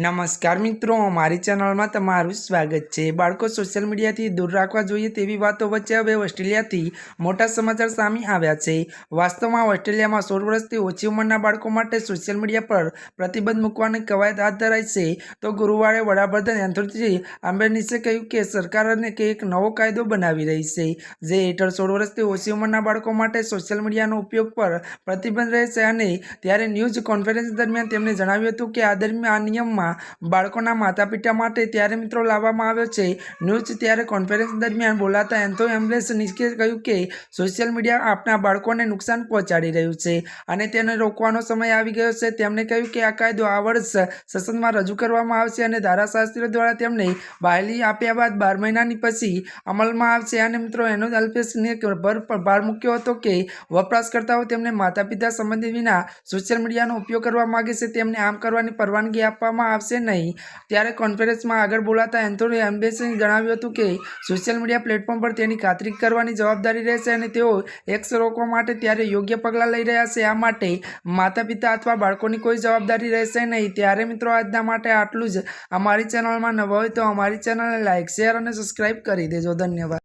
નમસ્કાર મિત્રો અમારી ચેનલમાં તમારું સ્વાગત છે. બાળકો સોશિયલ મીડિયાથી દૂર રાખવા જોઈએ તેવી વાતો વચ્ચે હવે ઓસ્ટ્રેલિયાથી મોટા સમાચાર સામે આવ્યા છે. વાસ્તવમાં ઓસ્ટ્રેલિયામાં સોળ વર્ષથી ઓછી ઉંમરના બાળકો માટે સોશિયલ મીડિયા પર પ્રતિબંધ મૂકવાની કવાયત હાથ ધરાઈ છે. તો ગુરુવારે વડાપ્રધાન એન્થોની આલ્બેનીસે કહ્યું કે સરકાર અને કે એક નવો કાયદો બનાવી રહી છે, જે હેઠળ સોળ વર્ષથી ઓછી ઉંમરના બાળકો માટે સોશિયલ મીડિયાનો ઉપયોગ પર પ્રતિબંધ રહેશે. અને ત્યારે ન્યૂઝ કોન્ફરન્સ દરમિયાન તેમણે જણાવ્યું હતું કે આ દરમિયાન આ નિયમમાં બાળકોના માતા પિતા માટે ત્યારે મિત્રો લાવવામાં આવ્યો છે ન્યૂઝ ત્યારે કોન્ફરન્સ દરમિયાન બોલાતા એન્થો એમ્બ્રેસ નિષ્કે કહ્યું કે સોશિયલ મીડિયા આપણા બાળકોને નુકસાન પહોંચાડી રહ્યું છે અને તેને રોકવાનો સમય આવી ગયો છે. તેમણે કહ્યું કે આ કાયદો આ વર્ષ સંસદમાં રજૂ કરવામાં આવશે અને ધારાશાસ્ત્રીઓ દ્વારા તેમને બહાલી આપ્યા બાદ બાર મહિનાની પછી અમલમાં આવશે. અને મિત્રો એનો અલ્પેશને ભર મૂક્યો હતો કે વપરાશકર્તાઓ તેમને માતા પિતા સંબંધિત વિના સોશિયલ મીડિયાનો ઉપયોગ કરવા માગે છે. તેમને આમ કરવાની પરવાનગી આપવામાં આવશે નહીં. ત્યારે કોન્ફરન્સમાં આગળ બોલાતા એન્થોની એમ્બેસીએ જણાવ્યું હતું કે, સોશિયલ મીડિયા પ્લેટફોર્મ પર તેની ખાતરી કરવાની જવાબદારી રહેશે અને તેઓ એક્સ રોકવા માટે ત્યારે યોગ્ય પગલાં લઈ રહ્યા છે. આ માટે માતા પિતા અથવા બાળકોની કોઈ જવાબદારી રહેશે નહીં. ત્યારે મિત્રો, આજના માટે આટલું જ. અમારી ચેનલમાં નવા હોય તો અમારી ચેનલને લાઇક શેર અને સબસ્ક્રાઈબ કરી દેજો. ધન્યવાદ.